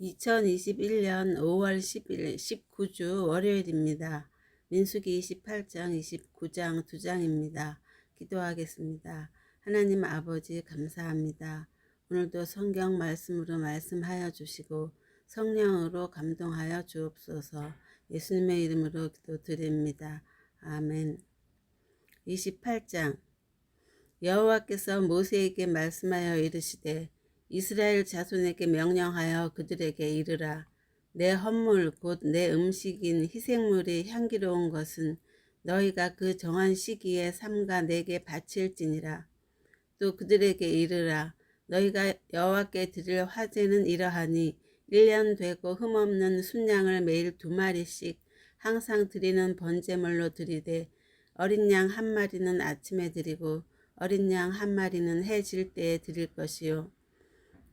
2021년 5월 10일 19주 월요일입니다. 민수기 28장 29장 2장입니다. 기도하겠습니다. 하나님 아버지 감사합니다. 오늘도 성경 말씀으로 말씀하여 주시고 성령으로 감동하여 주옵소서 예수님의 이름으로 기도드립니다. 아멘 28장 여호와께서 모세에게 말씀하여 이르시되 이스라엘 자손에게 명령하여 그들에게 이르라. 내 헌물 곧 내 음식인 희생물이 향기로운 것은 너희가 그 정한 시기에 삼가 내게 바칠지니라. 또 그들에게 이르라. 너희가 여호와께 드릴 화제는 이러하니 1년 되고 흠없는 순양을 매일 두 마리씩 항상 드리는 번제물로 드리되 어린 양 한 마리는 아침에 드리고 어린 양 한 마리는 해 질 때에 드릴 것이요.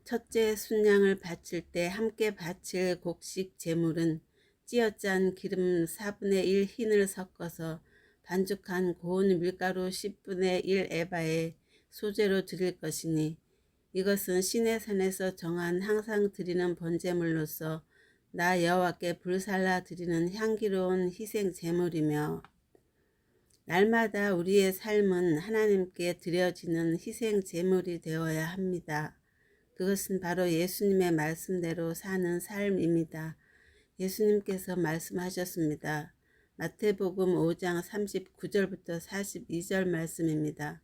첫째 순양을 바칠 때 함께 바칠 곡식 제물은 찌어짠 기름 4분의 1 흰을 섞어서 반죽한 고운 밀가루 10분의 1 에바에 소재로 드릴 것이니 이것은 신의 산에서 정한 항상 드리는 번제물로서 나 여호와께 불살라 드리는 향기로운 희생 제물이며 날마다 우리의 삶은 하나님께 드려지는 희생 제물이 되어야 합니다. 그것은 바로 예수님의 말씀대로 사는 삶입니다. 예수님께서 말씀하셨습니다. 마태복음 5장 39절부터 42절 말씀입니다.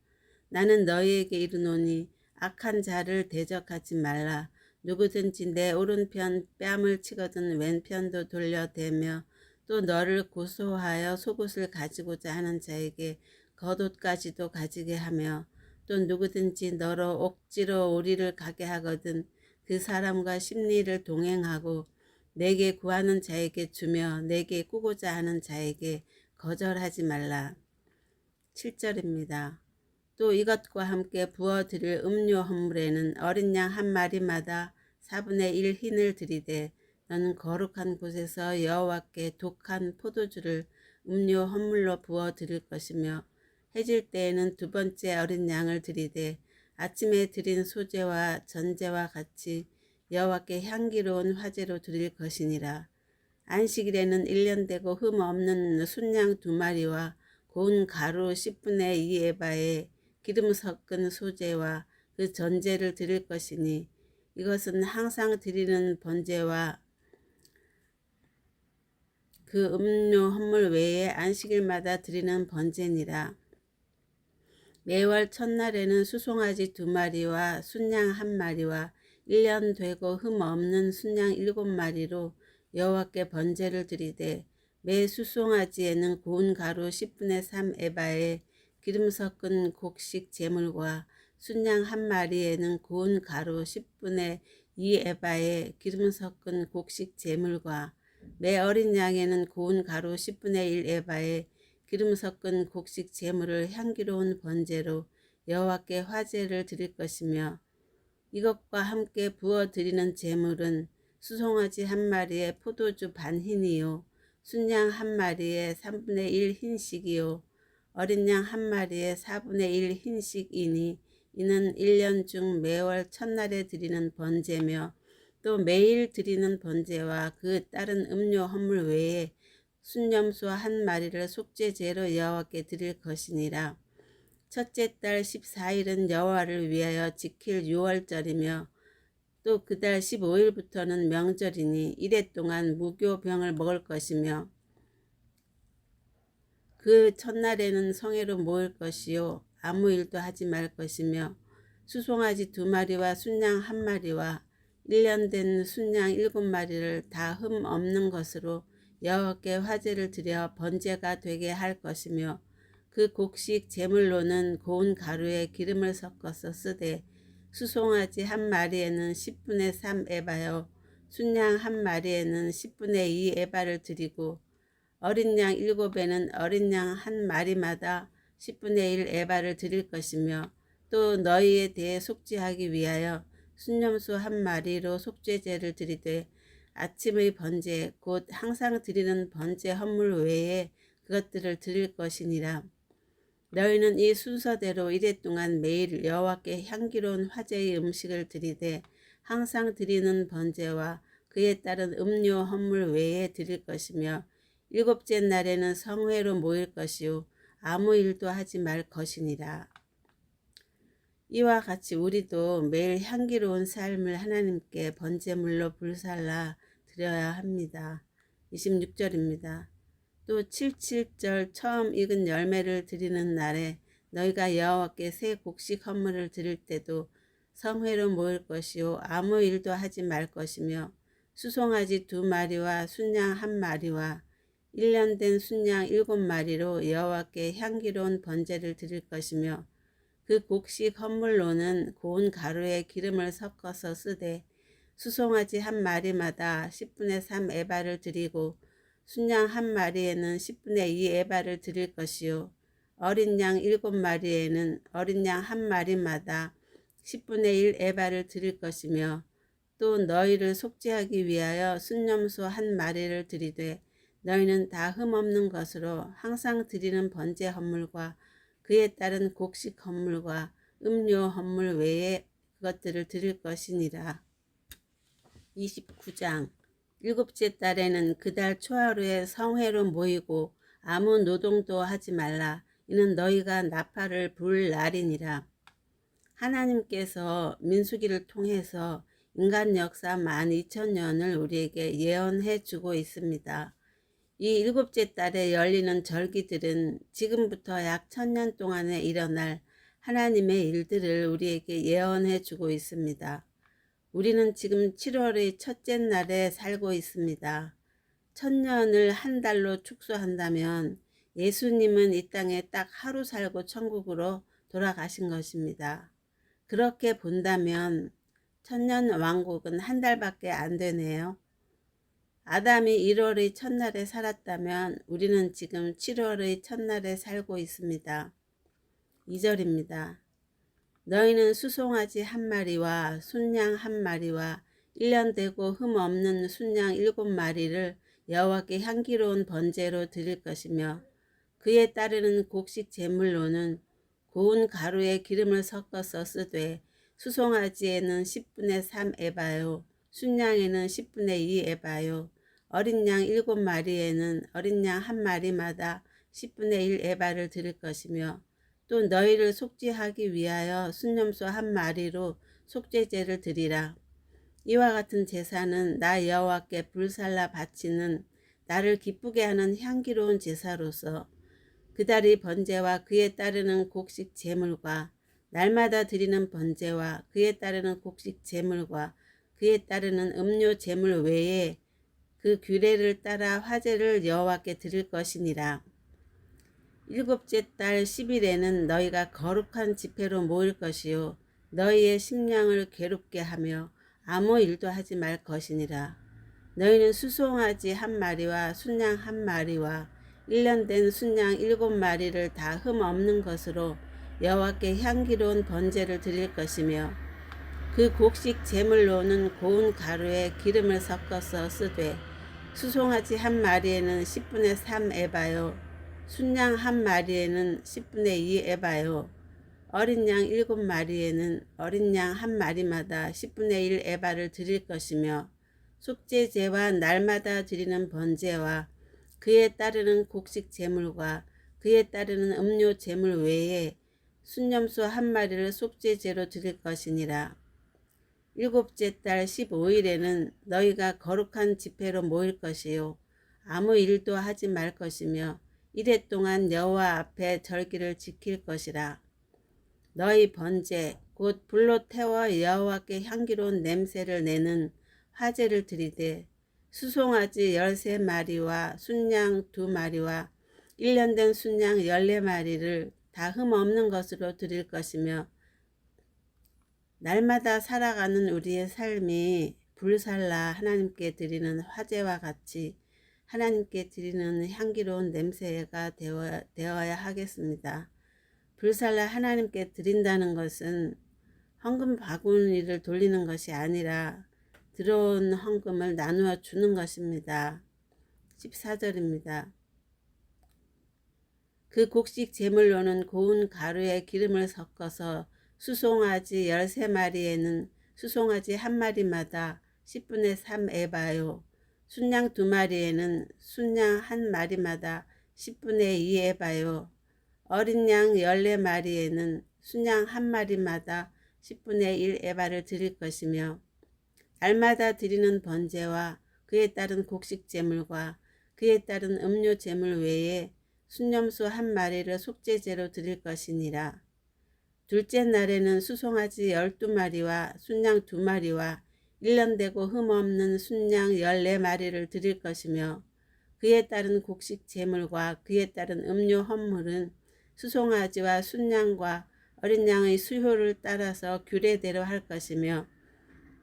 나는 너희에게 이르노니 악한 자를 대적하지 말라. 누구든지 내 오른편 뺨을 치거든 왼편도 돌려대며 또 너를 고소하여 속옷을 가지고자 하는 자에게 겉옷까지도 가지게 하며 또 누구든지 너로 억지로 우리를 가게 하거든 그 사람과 심리를 동행하고 내게 구하는 자에게 주며 내게 꾸고자 하는 자에게 거절하지 말라. 7절입니다. 또 이것과 함께 부어드릴 음료 헌물에는 어린 양 한 마리마다 4분의 1 흰을 들이되 너는 거룩한 곳에서 여호와께 독한 포도주를 음료 헌물로 부어 드릴 것이며 해질 때에는 두 번째 어린 양을 드리되 아침에 드린 소제와 전제와 같이 여호와께 향기로운 화제로 드릴 것이니라. 안식일에는 1년 되고 흠 없는 순양 두 마리와 고운 가루 10분의 2 에바에 기름 섞은 소제와 그 전제를 드릴 것이니 이것은 항상 드리는 번제와 그 음료 헌물 외에 안식일마다 드리는 번제니라. 매월 첫날에는 수송아지 두 마리와 순양 한 마리와 1년 되고 흠 없는 순양 일곱 마리로 여호와께 번제를 드리되 매 수송아지에는 고운 가루 10분의 3 에바에 기름 섞은 곡식 제물과 순양 한 마리에는 고운 가루 10분의 2 에바에 기름 섞은 곡식 제물과 매 어린 양에는 고운 가루 10분의 1 에바에 기름 섞은 곡식 제물을 향기로운 번제로 여호와께 화제를 드릴 것이며 이것과 함께 부어 드리는 제물은 수송아지 한 마리에 포도주 반 흰이요 순양 한 마리에 3분의 1 흰식이요 어린 양 한 마리에 4분의 1 흰식이니 이는 1년 중 매월 첫날에 드리는 번제며 또 매일 드리는 번제와 그 다른 음료 헌물 외에 순념소 한 마리를 속죄제로 여호와께 드릴 것이니라. 첫째 달 14일은 여호와를 위하여 지킬 6월절이며 또 그 달 15일부터는 명절이니 이래 동안 무교병을 먹을 것이며 그 첫날에는 성회로 모일 것이요 아무 일도 하지 말 것이며 수송아지 두 마리와 순양 한 마리와 1년 된 순양 일곱 마리를 다 흠 없는 것으로 여호와께 화제를 드려 번제가 되게 할 것이며 그 곡식 제물로는 고운 가루에 기름을 섞어서 쓰되 수송아지 한 마리에는 10분의 3 에바요 순양 한 마리에는 10분의 2 에바를 드리고 어린 양 일곱에는 어린 양 한 마리마다 10분의 1 에바를 드릴 것이며 또 너희에 대해 속죄하기 위하여 순념소 한 마리로 속죄제를 드리되 아침의 번제 곧 항상 드리는 번제 헌물 외에 그것들을 드릴 것이니라. 너희는 이 순서대로 이래 동안 매일 여호와께 향기로운 화제의 음식을 드리되 항상 드리는 번제와 그에 따른 음료 헌물 외에 드릴 것이며 일곱째 날에는 성회로 모일 것이요 아무 일도 하지 말 것이니라. 이와 같이 우리도 매일 향기로운 삶을 하나님께 번제물로 불살라 드려야 합니다. 26절입니다. 또 77절 처음 익은 열매를 드리는 날에 너희가 여호와께 새 곡식 헌물을 드릴 때도 성회로 모일 것이요 아무 일도 하지 말 것이며 수송아지 두 마리와 순양 한 마리와 1년 된 순양 일곱 마리로 여호와께 향기로운 번제를 드릴 것이며 그 곡식 헌물로는 고운 가루에 기름을 섞어서 쓰되 수송아지 한 마리마다 10분의 3 에바를 드리고 순양 한 마리에는 10분의 2 에바를 드릴 것이요 어린 양 일곱 마리에는 어린 양 한 마리마다 10분의 1 에바를 드릴 것이며 또 너희를 속죄하기 위하여 순념소 한 마리를 드리되 너희는 다 흠없는 것으로 항상 드리는 번제 헌물과 그에 따른 곡식 헌물과 음료 헌물 외에 그것들을 드릴 것이니라. 29장 일곱째 달에는 그달 초하루에 성회로 모이고 아무 노동도 하지 말라. 이는 너희가 나팔을 불 날이니라. 하나님께서 민수기를 통해서 인간 역사 만 2천년을 우리에게 예언해 주고 있습니다. 이 일곱째 달에 열리는 절기들은 지금부터 약 천 년 동안에 일어날 하나님의 일들을 우리에게 예언해 주고 있습니다. 우리는 지금 7월의 첫째 날에 살고 있습니다. 천년을 한 달로 축소한다면 예수님은 이 땅에 딱 하루 살고 천국으로 돌아가신 것입니다. 그렇게 본다면 천년 왕국은 한 달밖에 안 되네요. 아담이 1월의 첫날에 살았다면 우리는 지금 7월의 첫날에 살고 있습니다. 2절입니다. 너희는 수송아지 한 마리와 순양 한 마리와 1년 되고 흠 없는 순양 일곱 마리를 여호와께 향기로운 번제로 드릴 것이며 그에 따르는 곡식 제물로는 고운 가루에 기름을 섞어서 쓰되 수송아지에는 10분의 3 에바요 순양에는 10분의 2 에바요 어린 양 일곱 마리에는 어린 양 한 마리마다 10분의 1 에바를 드릴 것이며 또 너희를 속죄하기 위하여 순념소 한 마리로 속죄제를 드리라. 이와 같은 제사는 나 여호와께 불살라 바치는 나를 기쁘게 하는 향기로운 제사로서 그달이 번제와 그에 따르는 곡식 제물과 날마다 드리는 번제와 그에 따르는 곡식 제물과 그에 따르는 음료 제물 외에 그 규례를 따라 화제를 여호와께 드릴 것이니라. 일곱째 달 10일에는 너희가 거룩한 집회로 모일 것이요 너희의 심령을 괴롭게 하며 아무 일도 하지 말 것이니라. 너희는 수송아지 한 마리와 순양 한 마리와 1년 된 순양 일곱 마리를 다 흠 없는 것으로 여호와께 향기로운 번제를 드릴 것이며 그 곡식 제물로는 고운 가루에 기름을 섞어서 쓰되 수송아지 한 마리에는 10분의 3 에바요 순양 한 마리에는 10분의 2 에바요 어린 양 일곱 마리에는 어린 양 한 마리마다 10분의 1 에바를 드릴 것이며 속죄제와 날마다 드리는 번제와 그에 따르는 곡식 제물과 그에 따르는 음료 제물 외에 순념소 한 마리를 속죄제로 드릴 것이니라. 일곱째 달 15일에는 너희가 거룩한 집회로 모일 것이요 아무 일도 하지 말 것이며 이래 동안 여호와 앞에 절기를 지킬 것이라. 너희 번제 곧 불로 태워 여호와께 향기로운 냄새를 내는 화제를 드리되 수송아지 열세 마리와 순양 두 마리와 1년 된 순양 열네 마리를 다 흠 없는 것으로 드릴 것이며 날마다 살아가는 우리의 삶이 불살라 하나님께 드리는 화제와 같이 하나님께 드리는 향기로운 냄새가 되어, 되어야 하겠습니다. 불살라 하나님께 드린다는 것은 헌금 바구니를 돌리는 것이 아니라 들어온 헌금을 나누어 주는 것입니다. 14절입니다. 그 곡식 제물로는 고운 가루에 기름을 섞어서 수송아지 13마리에는 수송아지 한 마리마다 10분의 3 에바요. 순양 두 마리에는 순양 한 마리마다 10분의 2 에바요. 어린 양 14마리에는 순양 한 마리마다 10분의 1 에바를 드릴 것이며 날마다 드리는 번제와 그에 따른 곡식 제물과 그에 따른 음료 제물 외에 순념수 한 마리를 속죄제로 드릴 것이니라. 둘째 날에는 수송아지 열두 마리와 순양 두 마리와 일년 되고 흠없는 순양 열네 마리를 드릴 것이며 그에 따른 곡식 제물과 그에 따른 음료 헌물은 수송아지와 순양과 어린 양의 수효를 따라서 규례대로 할 것이며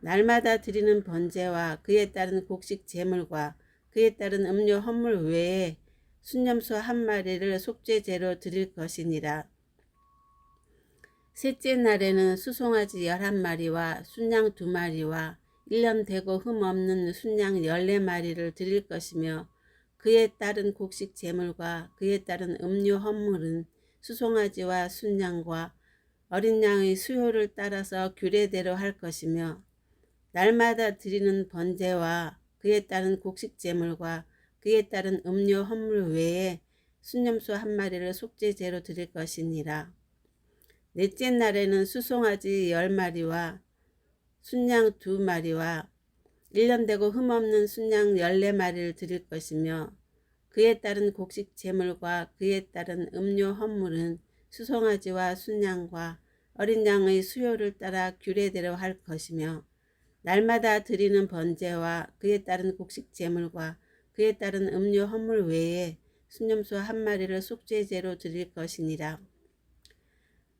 날마다 드리는 번제와 그에 따른 곡식 제물과 그에 따른 음료 헌물 외에 순념수 한 마리를 속죄제로 드릴 것이니라. 셋째 날에는 수송아지 열한 마리와 순양 두 마리와 일년 되고 흠 없는 순양 열네 마리를 드릴 것이며 그에 따른 곡식 제물과 그에 따른 음료 헌물은 수송아지와 순양과 어린 양의 수요를 따라서 규례대로 할 것이며 날마다 드리는 번제와 그에 따른 곡식 제물과 그에 따른 음료 헌물 외에 순념수 한 마리를 속죄제로 드릴 것이니라. 넷째 날에는 수송아지 열 마리와 순양 두 마리와 일년 되고 흠없는 순양 열네 마리를 드릴 것이며 그에 따른 곡식 제물과 그에 따른 음료 헌물은 수송아지와 순양과 어린 양의 수요를 따라 규례대로 할 것이며 날마다 드리는 번제와 그에 따른 곡식 제물과 그에 따른 음료 헌물 외에 순념수 한 마리를 속죄제로 드릴 것이니라.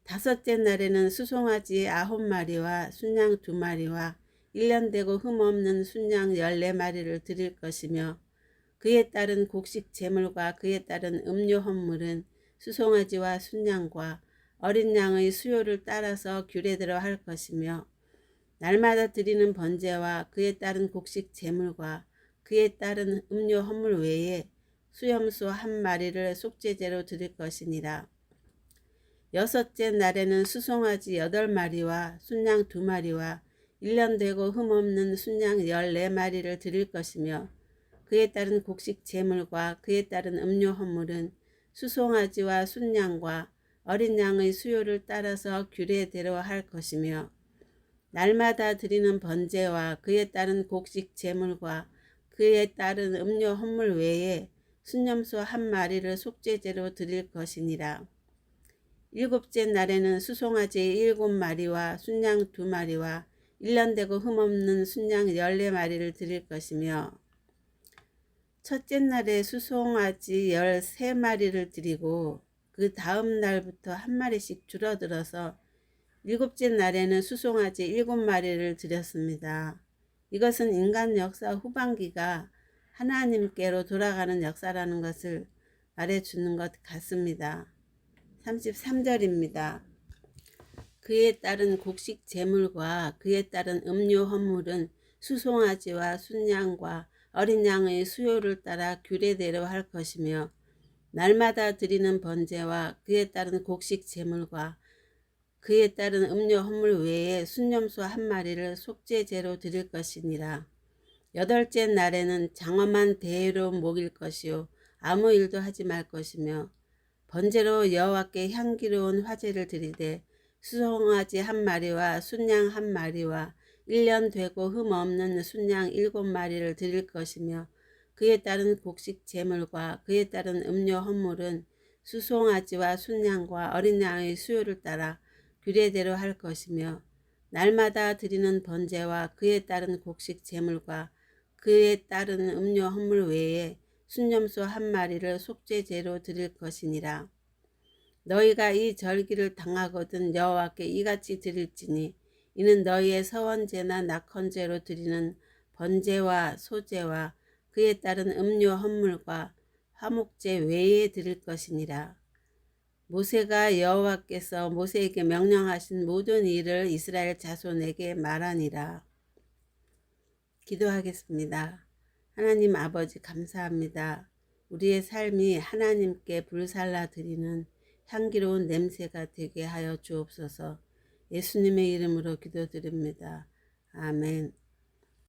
다섯째 날에는 수송아지 아홉 마리와 순양 두 마리와 일년 되고 흠없는 순양 열네 마리를 드릴 것이며 그에 따른 곡식 제물과 그에 따른 음료 헌물은 수송아지와 순양과 어린 양의 수요를 따라서 규례대로 할 것이며 날마다 드리는 번제와 그에 따른 곡식 제물과 그에 따른 음료 헌물 외에 수염소 한 마리를 속죄제로 드릴 것이니라. 여섯째 날에는 수송아지 여덟 마리와 순양 두 마리와 일년 되고 흠없는 순양 열네 마리를 드릴 것이며 그에 따른 곡식 제물과 그에 따른 음료 헌물은 수송아지와 순양과 어린 양의 수요를 따라서 규례대로 할 것이며 날마다 드리는 번제와 그에 따른 곡식 제물과 그에 따른 음료 헌물 외에 순념소 한 마리를 속죄제로 드릴 것이니라. 일곱째 날에는 수송아지 일곱 마리와 순양 두 마리와 일년 되고 흠없는 순양 열네 마리를 드릴 것이며 첫째 날에 수송아지 열세 마리를 드리고 그 다음 날부터 한 마리씩 줄어들어서 일곱째 날에는 수송아지 일곱 마리를 드렸습니다. 이것은 인간 역사 후반기가 하나님께로 돌아가는 역사라는 것을 말해주는 것 같습니다. 33절입니다. 그에 따른 곡식 제물과 그에 따른 음료 헌물은 수송아지와 순양과 어린 양의 수요를 따라 규례대로 할 것이며 날마다 드리는 번제와 그에 따른 곡식 제물과 그에 따른 음료 헌물 외에 순념소 한 마리를 속죄제로 드릴 것이니라. 여덟째 날에는 장엄한 대회로 목일 것이요 아무 일도 하지 말 것이며 번제로 여호와께 향기로운 화제를 드리되 수송아지 한 마리와 순양 한 마리와 일년 되고 흠 없는 순양 일곱 마리를 드릴 것이며 그에 따른 곡식 제물과 그에 따른 음료 헌물은 수송아지와 순양과 어린 양의 수요를 따라 규례대로 할 것이며 날마다 드리는 번제와 그에 따른 곡식 제물과 그에 따른 음료 헌물 외에 순념소 한 마리를 속죄제로 드릴 것이니라. 너희가 이 절기를 당하거든 여호와께 이같이 드릴지니 이는 너희의 서원제나 낙헌제로 드리는 번제와 소제와 그에 따른 음료 헌물과 화목제 외에 드릴 것이니라. 모세가 여호와께서 모세에게 명령하신 모든 일을 이스라엘 자손에게 말하니라. 기도하겠습니다. 하나님 아버지 감사합니다. 우리의 삶이 하나님께 불살라 드리는 향기로운 냄새가 되게 하여 주옵소서 예수님의 이름으로 기도드립니다. 아멘.